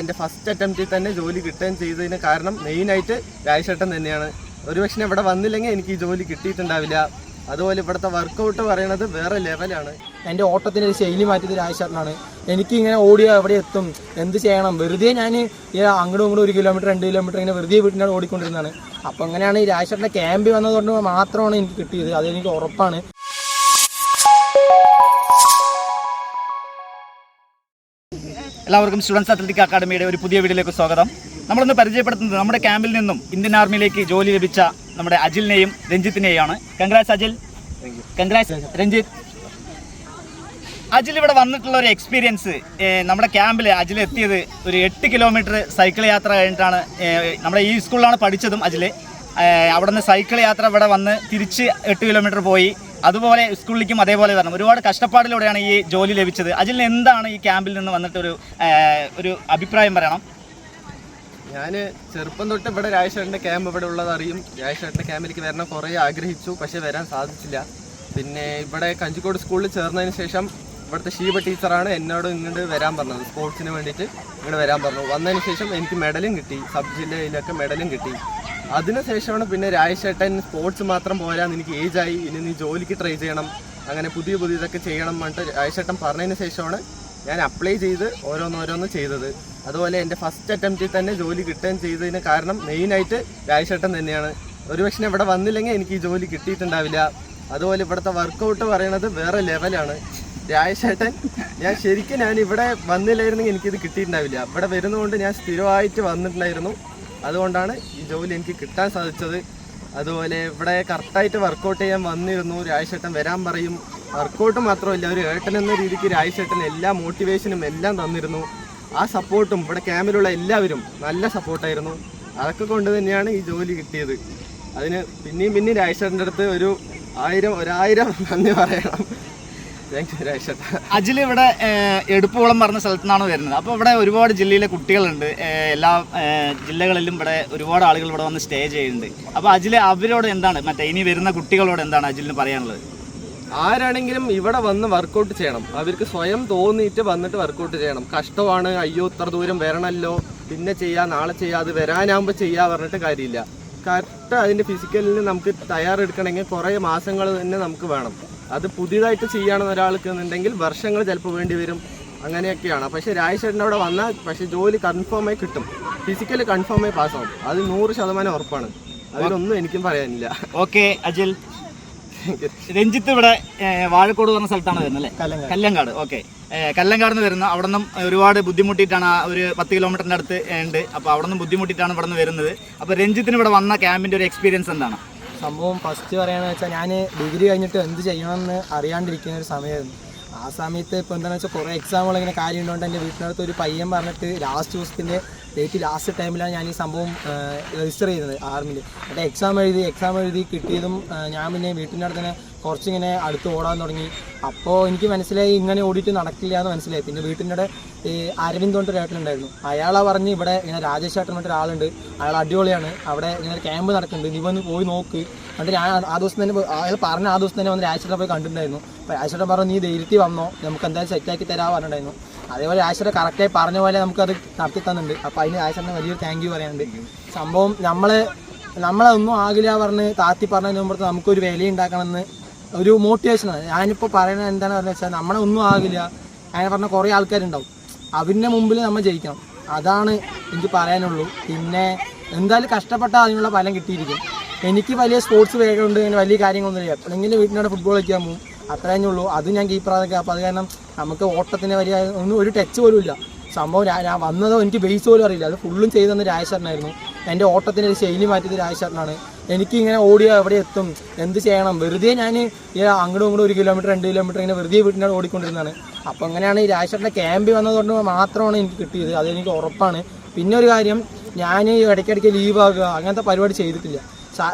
എന്റെ ഫസ്റ്റ് അറ്റംപ്റ്റിൽ തന്നെ ജോലി കിട്ടുകയും ചെയ്തതിന് കാരണം മെയിനായിട്ട് രാജേട്ടൻ തന്നെയാണ്. ഒരുപക്ഷെ ഇവിടെ വന്നില്ലെങ്കിൽ എനിക്ക് ഈ ജോലി കിട്ടിയിട്ടുണ്ടാവില്ല. അതുപോലെ ഇവിടുത്തെ വർക്കൗട്ട് പറയണത് വേറെ ലെവലാണ് എന്റെ ഓട്ടത്തിന്റെ ഒരു ശൈലി മാറ്റിയത് എനിക്ക് ഇങ്ങനെ ഓടിയാൽ എവിടെ എത്തും? എന്ത് ചെയ്യണം? വെറുതെ ഞാൻ അങ്ങോട്ടും ഇങ്ങോട്ടും ഒരു കിലോമീറ്റർ രണ്ട് കിലോമീറ്റർ ഇങ്ങനെ വെറുതെ വീട്ടിനോട് ഓടിക്കൊണ്ടിരുന്നതാണ്. അപ്പോൾ അങ്ങനെയാണ് ഈ രാജേഷേട്ടന്റെ ക്യാമ്പിൽ വന്നതുകൊണ്ട് മാത്രമാണ് എനിക്ക് കിട്ടിയത്. അതെനിക്ക് ഉറപ്പാണ്. എല്ലാവർക്കും സ്റ്റുഡൻസ് അത്ലറ്റിക് അക്കാഡമിയുടെ ഒരു പുതിയ വീഡിയോയിലേക്ക് സ്വാഗതം. നമ്മളിന്ന് പരിചയപ്പെടുത്തുന്നത് നമ്മുടെ ക്യാമ്പിൽ നിന്നും ഇന്ത്യൻ ആർമിയിലേക്ക് ജോലി ലഭിച്ച നമ്മുടെ അജിലിനെയും രഞ്ജിത്തിനെയാണ് കൺഗ്രാറ്റ്സ് അജിൽ. കൺഗ്രാറ്റ്സ് രഞ്ജിത്ത്. അജിൽ ഇവിടെ വന്നിട്ടുള്ള ഒരു എക്സ്പീരിയൻസ് നമ്മുടെ ക്യാമ്പിൽ അജിൽ എത്തിയത് ഒരു എട്ട് കിലോമീറ്റർ സൈക്കിൾ യാത്ര കഴിഞ്ഞിട്ടാണ്. നമ്മുടെ ഈ സ്കൂളിലാണ് പഠിച്ചതും അജിൽ അവിടെ നിന്ന് സൈക്കിൾ യാത്ര ഇവിടെ വന്ന് തിരിച്ച് എട്ട് കിലോമീറ്റർ പോയി. അതുപോലെ സ്കൂളിലേക്കും അതേപോലെ വരണം ഒരുപാട് കഷ്ടപ്പാടിലൂടെയാണ് ഈ ജോലി ലഭിച്ചത്. അജിലിന് എന്താണ് ഈ ക്യാമ്പിൽ നിന്ന് വന്നിട്ട് ഒരു ഒരു അഭിപ്രായം പറയണം? ഞാൻ ചെറുപ്പം തൊട്ട് ഇവിടെ രാജേഷേട്ടന്റെ ക്യാമ്പ് ഇവിടെ ഉള്ളത് അറിയും. രാജേഷേട്ടന്റെ ക്യാമ്പിലേക്ക് വരണം കുറേ ആഗ്രഹിച്ചു പക്ഷേ വരാൻ സാധിച്ചില്ല. പിന്നെ ഇവിടെ കഞ്ചിക്കോട് സ്കൂളിൽ ചേർന്നതിന് ശേഷം ഇവിടുത്തെ ഷീബ ടീച്ചറാണ് എന്നോട് ഇങ്ങോട്ട് വരാൻ പറഞ്ഞത്. സ്പോർട്സിന് വേണ്ടിയിട്ട് ഇങ്ങോട്ട് വരാൻ പറഞ്ഞു. വന്നതിന് ശേഷം എനിക്ക് മെഡലും കിട്ടി. സബ് ജില്ലയിലൊക്കെ മെഡലും കിട്ടി. അതിനുശേഷമാണ് പിന്നെ രാജശേട്ടൻ സ്പോർട്സ് മാത്രം പോരാന്ന് എനിക്ക് ഏജായി ഇനി നീ ജോലിക്ക് ട്രൈ ചെയ്യണം. അങ്ങനെ പുതിയ പുതിയതൊക്കെ ചെയ്യണം എന്നിട്ട് രാജശേട്ടൻ പറഞ്ഞതിന് ശേഷമാണ് ഞാൻ അപ്ലൈ ചെയ്ത് ഓരോന്നോരോന്ന് ചെയ്തത്. അതുപോലെ എന്റെ ഫസ്റ്റ് അറ്റംപ്റ്റിൽ തന്നെ ജോലി കിട്ടുകയും ചെയ്തതിന് കാരണം മെയിനായിട്ട് രാജശേട്ടൻ തന്നെയാണ്. ഒരുപക്ഷെ ഇവിടെ വന്നില്ലെങ്കിൽ എനിക്ക് ഈ ജോലി കിട്ടിയിട്ടുണ്ടാവില്ല. അതുപോലെ ഇവിടുത്തെ വർക്കൗട്ട് പറയണത് വേറെ ലെവലാണ് രാജശേട്ടൻ ഞാൻ ശരിക്കും ഞാൻ ഇവിടെ വന്നില്ലായിരുന്നെങ്കിൽ എനിക്കിത് കിട്ടിയിട്ടുണ്ടാവില്ല. ഇവിടെ വരുന്നതുകൊണ്ട് ഞാൻ സ്ഥിരമായിട്ട് വന്നിട്ടുണ്ടായിരുന്നു. അതുകൊണ്ടാണ് ഈ ജോലി എനിക്ക് കിട്ടാൻ സാധിച്ചത്. അതുപോലെ ഇവിടെ കറക്റ്റായിട്ട് വർക്കൗട്ട് ചെയ്യാൻ വന്നിരുന്നു. രാജശേട്ടൻ വരാൻ പറയും. വർക്കൗട്ട് മാത്രമല്ല ഒരു ഏട്ടൻ എന്ന രീതിക്ക് രാജശേട്ടൻ എല്ലാ മോട്ടിവേഷനും എല്ലാം തന്നിരുന്നു. ആ സപ്പോർട്ടും ഇവിടെ ക്യാമ്പിലുള്ള എല്ലാവരും നല്ല സപ്പോർട്ടായിരുന്നു അതൊക്കെ കൊണ്ട് തന്നെയാണ് ഈ ജോലി കിട്ടിയത്. അതിന് പിന്നെയും പിന്നെയും രാജശേട്ടന്റെ അടുത്ത് ഒരു ആയിരം ഒരായിരം നന്ദി പറയണം. അജിൽ ഇവിടെ എടുപ്പുകുളം പറഞ്ഞ സ്ഥലത്തു നിന്നാണ് വരുന്നത്. അപ്പോൾ ഇവിടെ ഒരുപാട് ജില്ലയിലെ കുട്ടികളുണ്ട്. എല്ലാ ജില്ലകളിലും ഇവിടെ ഒരുപാട് ആളുകൾ ഇവിടെ വന്ന് സ്റ്റേ ചെയ്യുന്നുണ്ട്. അപ്പോൾ അജിൽ അവരോട് എന്താണ്? മറ്റേ ഇനി വരുന്ന കുട്ടികളോട് എന്താണ് അജിലിന് പറയാനുള്ളത്? ആരാണെങ്കിലും ഇവിടെ വന്ന് വർക്കൗട്ട് ചെയ്യണം. അവർക്ക് സ്വയം തോന്നിയിട്ട് വന്നിട്ട് വർക്കൗട്ട് ചെയ്യണം. കഷ്ടമാണ്. അയ്യോ ഇത്ര ദൂരം വരണല്ലോ. പിന്നെ ചെയ്യാം നാളെ ചെയ്യാം അത് വരാനാകുമ്പോൾ ചെയ്യാ പറഞ്ഞിട്ട് കാര്യമില്ല. കറക്റ്റ് അതിന്റെ ഫിസിക്കലിന് നമുക്ക് തയ്യാറെടുക്കണമെങ്കിൽ കുറേ മാസങ്ങൾ തന്നെ നമുക്ക് വേണം. അത് പുതിയതായിട്ട് ചെയ്യുകയാണെന്ന് ഒരാൾക്ക് എന്നുണ്ടെങ്കിൽ വർഷങ്ങൾ ചിലപ്പോൾ വേണ്ടി വരും. അങ്ങനെയൊക്കെയാണ്. പക്ഷേ രാജശേഖരന്റെ അവിടെ വന്നാൽ പക്ഷേ ജോലി കൺഫേമായി കിട്ടും. ഫിസിക്കലി കൺഫേമായി പാസ്സാവും അത് നൂറ് ശതമാനം ഉറപ്പാണ്. അതിലൊന്നും എനിക്കും പറയാനില്ല. ഓക്കെ അജിൽ. രഞ്ജിത്ത് ഇവിടെ വാഴക്കോട് പറഞ്ഞ സ്ഥലത്താണ് വരുന്നത് അല്ലേ? കല്ലങ്കാട്. ഓക്കെ. കല്ലങ്കാട് നിന്ന് വരുന്ന അവിടെ നിന്നും ഒരുപാട് ബുദ്ധിമുട്ടിയിട്ടാണ് ആ ഒരു പത്ത് കിലോമീറ്ററിന്റെ അടുത്ത് ഉണ്ട്. അപ്പോൾ അവിടെ നിന്ന് ബുദ്ധിമുട്ടിയിട്ടാണ് ഇവിടെ നിന്ന് വരുന്നത്. അപ്പോൾ രഞ്ജിത്തിന് ഇവിടെ വന്ന ക്യാമ്പിന്റെ ഒരു എക്സ്പീരിയൻസ് എന്താണ്? സംഭവം ഫസ്റ്റ് പറയുകയെന്ന് വെച്ചാൽ ഞാൻ ഡിഗ്രി കഴിഞ്ഞിട്ട് എന്ത് ചെയ്യണമെന്ന് അറിയാണ്ടിരിക്കുന്ന ഒരു സമയമായിരുന്നു. ആ സമയത്ത് ഇപ്പോൾ എന്താണെന്ന് വെച്ചാൽ കുറേ എക്സാമുകൾ ഇങ്ങനെ കാര്യം ഉണ്ടോണ്ട് എന്റെ വീട്ടിനടുത്ത് ഒരു പയ്യൻ പറഞ്ഞിട്ട് ലാസ്റ്റ് ദിവസത്തിന്റെ ഡേറ്റ് ലാസ്റ്റ് ടൈമിലാണ് ഞാൻ ഈ സംഭവം രജിസ്റ്റർ ചെയ്തത് ആർമിയിൽ എന്നിട്ട് എക്സാം എഴുതി എക്സാം എഴുതി കിട്ടിയതും ഞാൻ പിന്നെ വീട്ടിന്റെ അടുത്ത് തന്നെ കുറച്ചിങ്ങനെ അടുത്ത് ഓടാൻ തുടങ്ങി. അപ്പോൾ എനിക്ക് മനസ്സിലായി ഇങ്ങനെ ഓടിയിട്ട് നടക്കില്ല എന്ന് മനസ്സിലായി. പിന്നെ വീട്ടിന്റെ ഈ അരവിന്ദ് കൊണ്ട് ഏട്ടനുണ്ടായിരുന്നു. അയാളാ പറഞ്ഞ് ഇവിടെ ഇങ്ങനെ രാജേഷ് ഏട്ടൻ പറഞ്ഞിട്ട് ഒരാളുണ്ട്. അയാൾ അടിപൊളിയാണ്. അവിടെ ഇങ്ങനെ ഒരു ക്യാമ്പ് നടക്കുന്നുണ്ട്. നീ വന്ന് പോയി നോക്ക്. എന്നിട്ട് ഞാൻ ആ ദിവസം തന്നെ അയാൾ പറഞ്ഞ ആ ദിവസം തന്നെ വന്ന് രാജേഷേട്ടനെ പോയി കണ്ടിട്ടുണ്ടായിരുന്നു. അപ്പോൾ രാജേഷേട്ടൻ പറഞ്ഞു നീ ധൈര്യത്തിൽ വന്നോ. നമുക്ക് എന്തായാലും സെറ്റാക്കി തരാ പറഞ്ഞിട്ടുണ്ടായിരുന്നു. അതേപോലെ രാജേഷേട്ടൻ കറക്റ്റായി പറഞ്ഞ പോലെ നമുക്കത് നടത്തി തന്നിട്ടുണ്ട്. അപ്പോൾ അതിന് രാജേഷേട്ടന് വലിയൊരു താങ്ക് യു പറയാനുണ്ട്. സംഭവം നമ്മൾ നമ്മളൊന്നും ആകില്ല പറഞ്ഞ് താത്തി പറഞ്ഞതിന് മുമ്പ് നമുക്കൊരു വില ഉണ്ടാക്കണമെന്ന് ഒരു മോട്ടിവേഷനാണ് ഞാനിപ്പോൾ പറയുന്നത് എന്താണെന്ന് പറഞ്ഞു വെച്ചാൽ നമ്മളെ ഒന്നും ആകില്ല അങ്ങനെ പറഞ്ഞ കുറേ ആൾക്കാരുണ്ടാവും. അവരുടെ മുമ്പിൽ നമ്മൾ ജയിക്കണം. അതാണ് എനിക്ക് പറയാനുള്ളൂ. പിന്നെ എന്തായാലും കഷ്ടപ്പെട്ടാൽ അതിനുള്ള ഫലം കിട്ടിയിരിക്കും. എനിക്ക് വലിയ സ്പോർട്സ് വേഗമുണ്ട് അങ്ങനെ വലിയ കാര്യങ്ങളൊന്നും ഇല്ല. എപ്പോഴെങ്കിലും വീട്ടിനോട് ഫുട്ബോൾ കളിക്കാൻ പോകും. അത്രേ ഉള്ളൂ. അത് ഞാൻ കീപ്പറാതൊക്കെ അപ്പോൾ അത് കാരണം നമുക്ക് ഓട്ടത്തിന് വലിയ ഒന്നും ഒരു ടച്ച് പോലും ഇല്ല. സംഭവം ഞാൻ വന്നതോ എനിക്ക് ബേസ് പോലും അറിയില്ല. അത് ഫുള്ളും ചെയ്തു തന്ന രാജേശ്വരനായിരുന്നു എന്റെ ഓട്ടത്തിന്റെ ഒരു ശൈലി മാറ്റിയത് രാജേശ്വരനാണ് എനിക്ക് ഇങ്ങനെ ഓടിയാൽ എവിടെ എത്തും. എന്ത് ചെയ്യണം? വെറുതെ ഞാൻ അങ്ങോട്ടും ഇങ്ങോട്ടും ഒരു കിലോമീറ്റർ രണ്ട് കിലോമീറ്റർ ഇങ്ങനെ വെറുതെ വീട്ടിനോട് ഓടിക്കൊണ്ടിരുന്നതാണ്. അപ്പോൾ അങ്ങനെയാണ് ഈ രാജേശ്വരന്റെ ക്യാമ്പ് വന്നതുകൊണ്ട് മാത്രമാണ് എനിക്ക് കിട്ടിയത്. അതെനിക്ക് ഉറപ്പാണ്. പിന്നെ ഒരു കാര്യം ഞാൻ ഇടയ്ക്കിടയ്ക്ക് ലീവ് ആകുക അങ്ങനത്തെ പരിപാടി ചെയ്തിട്ടില്ല.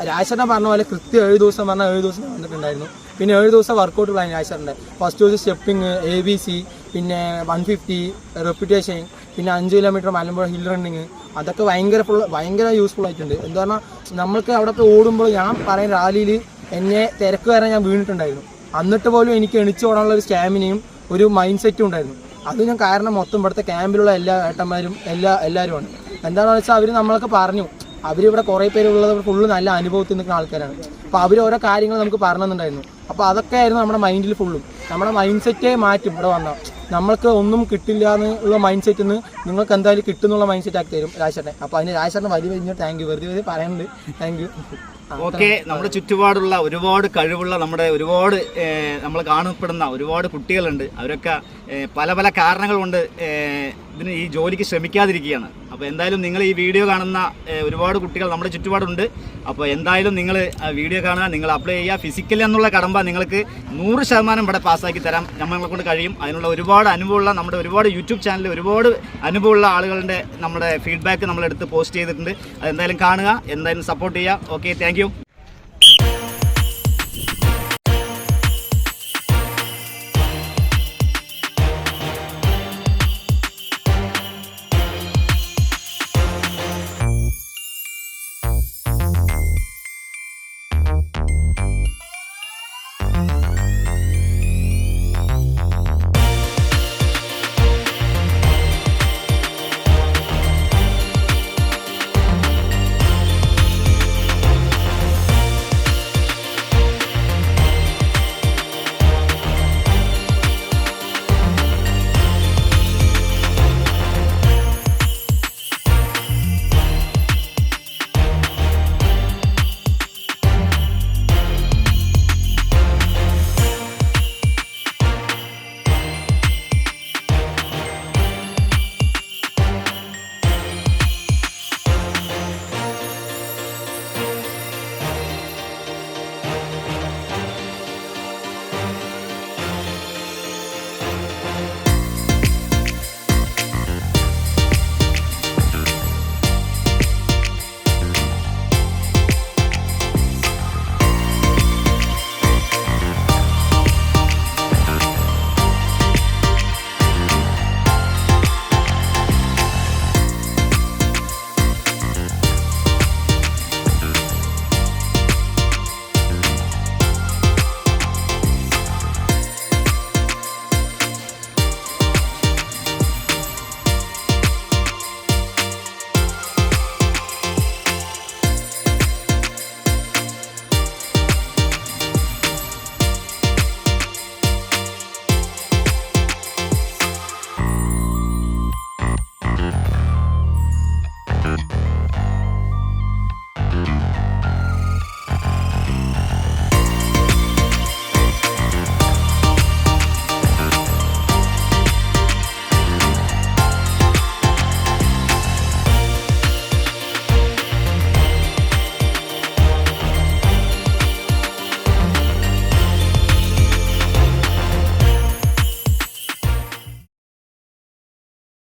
രാജേശ്വരനെ പറഞ്ഞ പോലെ കൃത്യം ഏഴ് ദിവസം പറഞ്ഞാൽ ഏഴ് ദിവസം വന്നിട്ടുണ്ടായിരുന്നു. പിന്നെ ഏഴ് ദിവസം വർക്കൗട്ട് പ്ലാൻ രാജേശ്വരന്റെ ഫസ്റ്റ് ദിവസം സ്റ്റെപ്പിങ് എ ബി സി പിന്നെ വൺ ഫിഫ്റ്റി റെപ്യൂട്ടേഷൻ പിന്നെ അഞ്ച് കിലോമീറ്റർ മലമ്പുഴ ഹിൽ റണ്ണിങ് അതൊക്കെ ഭയങ്കര ഫുൾ ഭയങ്കര യൂസ്ഫുൾ ആയിട്ടുണ്ട്. എന്താ പറഞ്ഞാൽ നമ്മൾക്ക് അവിടെ പോയി ഓടുമ്പോൾ ഞാൻ പറയുന്ന റാലിയിൽ എന്നെ തിരക്ക് വരാൻ ഞാൻ വീണിട്ടുണ്ടായിരുന്നു. എന്നിട്ട് പോലും എനിക്ക് എണിച്ച് ഓടാനുള്ള ഒരു സ്റ്റാമിനയും ഒരു മൈൻഡ് സെറ്റും ഉണ്ടായിരുന്നു. അത് ഞാൻ കാരണം മൊത്തം ഇവിടുത്തെ ക്യാമ്പിലുള്ള എല്ലാ ഏട്ടന്മാരും എല്ലാ എല്ലാവരുമാണ്. എന്താണെന്ന് വെച്ചാൽ അവർ നമ്മളൊക്കെ പറഞ്ഞു. അവരിവിടെ കുറേ പേരുള്ളത് ഫുള്ള് നല്ല അനുഭവത്തിൽ നിൽക്കുന്ന ആൾക്കാരാണ്. അപ്പോൾ അവർ ഓരോ കാര്യങ്ങൾ നമുക്ക് പറഞ്ഞിട്ടുണ്ടായിരുന്നു അപ്പോൾ അതൊക്കെ ആയിരുന്നു നമ്മുടെ മൈൻഡിൽ ഫുള്ളും നമ്മുടെ മൈൻഡ് സെറ്റേ മാറ്റും ഇവിടെ വന്നാൽ നമ്മൾക്ക് ഒന്നും കിട്ടില്ല എന്നുള്ള മൈൻഡ് സെറ്റിൽ നിന്ന് നിങ്ങൾക്ക് എന്തായാലും കിട്ടുന്നുള്ള മൈൻഡ് സെറ്റ് ആക്കി തരും രാജേട്ടനെ. അപ്പോൾ അതിന് രാജേട്ടന് വലിയ വലിയ താങ്ക് യു വെറുതെ വെറുതെ പറയാനുണ്ട് താങ്ക് യു ഓക്കെ നമ്മുടെ ചുറ്റുപാടുള്ള ഒരുപാട് കഴിവുള്ള നമ്മുടെ ഒരുപാട് നമ്മൾ കാണപ്പെടുന്ന ഒരുപാട് കുട്ടികളുണ്ട്. അവരൊക്കെ പല പല കാരണങ്ങൾ കൊണ്ട് ഇതിന് ഈ ജോലിക്ക് ശ്രമിക്കാതിരിക്കുകയാണ്. അപ്പോൾ എന്തായാലും നിങ്ങൾ ഈ വീഡിയോ കാണുന്ന ഒരുപാട് കുട്ടികൾ നമ്മുടെ ചുറ്റുപാടുണ്ട്. അപ്പോൾ എന്തായാലും നിങ്ങൾ വീഡിയോ കാണുക നിങ്ങൾ അപ്ലൈ ചെയ്യുക. ഫിസിക്കലി എന്നുള്ള കടമ്പ നിങ്ങൾക്ക് നൂറ് ശതമാനം ഇവിടെ പാസ്സാക്കി തരാം. നമ്മളെ കൊണ്ട് കഴിയും. അതിനുള്ള ഒരുപാട് അനുഭവമുള്ള നമ്മുടെ ഒരുപാട് യൂട്യൂബ് ചാനലിൽ ഒരുപാട് അനുഭവമുള്ള ആളുകളുടെ നമ്മുടെ ഫീഡ്ബാക്ക് നമ്മളെടുത്ത് പോസ്റ്റ് ചെയ്തിട്ടുണ്ട്. അതെന്തായാലും കാണുക. എന്തായാലും സപ്പോർട്ട് ചെയ്യുക. Okay thank